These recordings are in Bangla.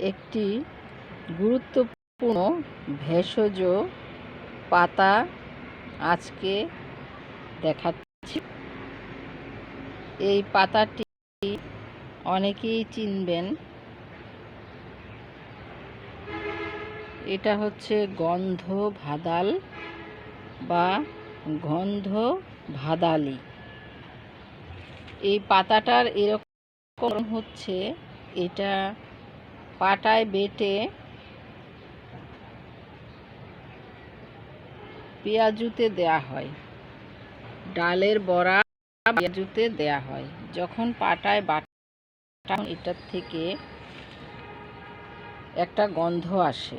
একটি গুরুত্বপূর্ণ ভেষজ পাতা আজকে দেখাচ্ছি। এই পাতাটি অনেকেই চিনবেন। এটা হচ্ছে গন্ধ ভাদাল বা গন্ধ ভাদালি এই পাতাটার এরকম হচ্ছে, এটা পাটায় বেটে পেঁয়াজুতে দেয়া হয়। ডালের বড়া পেঁয়াজুতে দেয়া হয়। যখন পাটায় বাটা এটার থেকে একটা গন্ধ আসে।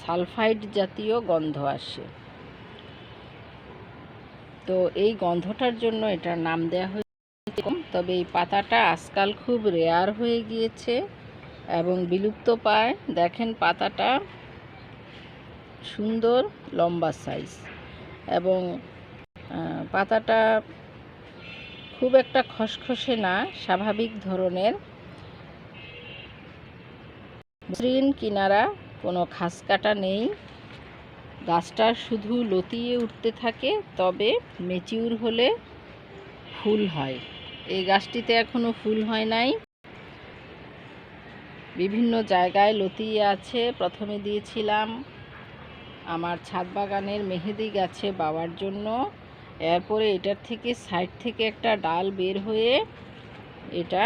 সালফাইড জাতীয় গন্ধ আসে। তো এই গন্ধটার জন্য এটার নাম দেওয়া হয়েছে এরকম। তবে এই পাতাটা আজকাল খুব রেয়ার হয়ে গিয়েছে এবং বিলুপ্ত পায়। দেখেন পাতাটা সুন্দর, লম্বা সাইজ এবং পাতাটা খুব একটা খসখসে না, স্বাভাবিক ধরনের। মসৃণ কিনারা, কোনো খাস কাটা নেই। গাছটা শুধু লতিয়ে উঠতে থাকে, তবে মেচিউর হলে ফুল হয়। এই গাছটিতে এখনও ফুল হয় নাই। বিভিন্ন জায়গায় লতিয়ে আছে, প্রথমে দিয়েছিলাম আমার ছাদ বাগানের মেহেদি গাছে বাবার জন্য। এরপরে এটার থেকে সাইড থেকে একটা ডাল বের হয়ে এটা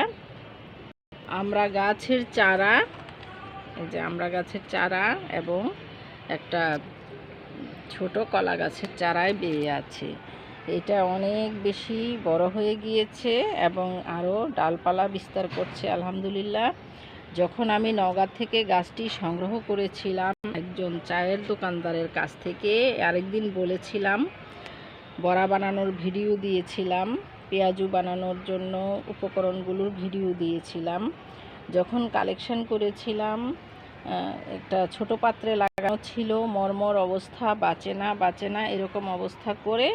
আমরা গাছের চারা, এই যে আমরা গাছের চারা এবং একটা ছোট কলা গাছের চারায় বেয়ে আছে। এটা অনেক বেশি বড় হয়ে গিয়েছে এবং আরও ডালপালা বিস্তার করছে, আলহামদুলিল্লাহ। যখন আমি নওগাঁ থেকে গাছটি সংগ্রহ করেছিলাম, একজন চায়ের দোকানদারের কাছ থেকে আরেকদিন বলেছিলাম, বড়া বানানোর ভিডিও দিয়েছিলাম, পেঁয়াজু বানানোর জন্য উপকরণগুলোর ভিডিও দিয়েছিলাম। যখন কালেকশন করেছিলাম একটা ছোট পাত্রে লাগানো ছিল, মর্মর অবস্থা, বাঁচে না বাঁচে না, এরকম অবস্থা করে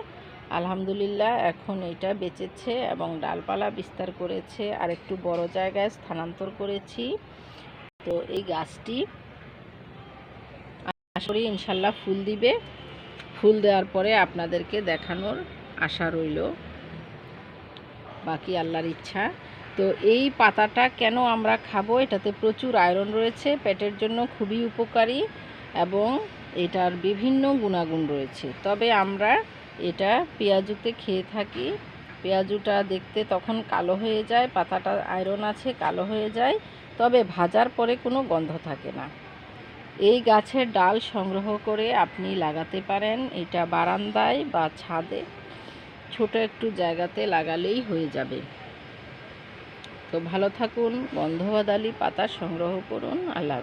আলহামদুলিল্লাহ, এখন এটা বেঁচেছে এবং ডালপালা বিস্তার করেছে। আর একটু বড় জায়গায় স্থানান্তর করেছি। তো এই গাছটি করি ইনশাল্লাহ ফুল দিবে। ফুল দেওয়ার পরে আপনাদেরকে দেখানোর আশা রইল। বাকি আল্লাহর ইচ্ছা। তো এই পাতাটা কেন আমরা খাব? এটাতে প্রচুর আয়রন রয়েছে, পেটের জন্য খুবই উপকারী এবং এটার বিভিন্ন গুণাগুণ রয়েছে। তবে আমরা এটা পেঁয়াজুতে খেয়ে থাকি। পেঁয়াজুটা দেখতে তখন কালো হয়ে যায়, পাতাটা আয়রন আছে, কালো হয়ে যায়, তবে ভাজার পরে কোনো গন্ধ থাকে না। এই গাছের ডাল সংগ্রহ করে আপনি লাগাতে পারেন। এটা বারান্দায় বা ছাদে ছোট একটু জায়গাতে লাগালেই হয়ে যাবে। তো ভালো থাকুন, গন্ধবাদালি পাতা সংগ্রহ করুন। আল্লাহ।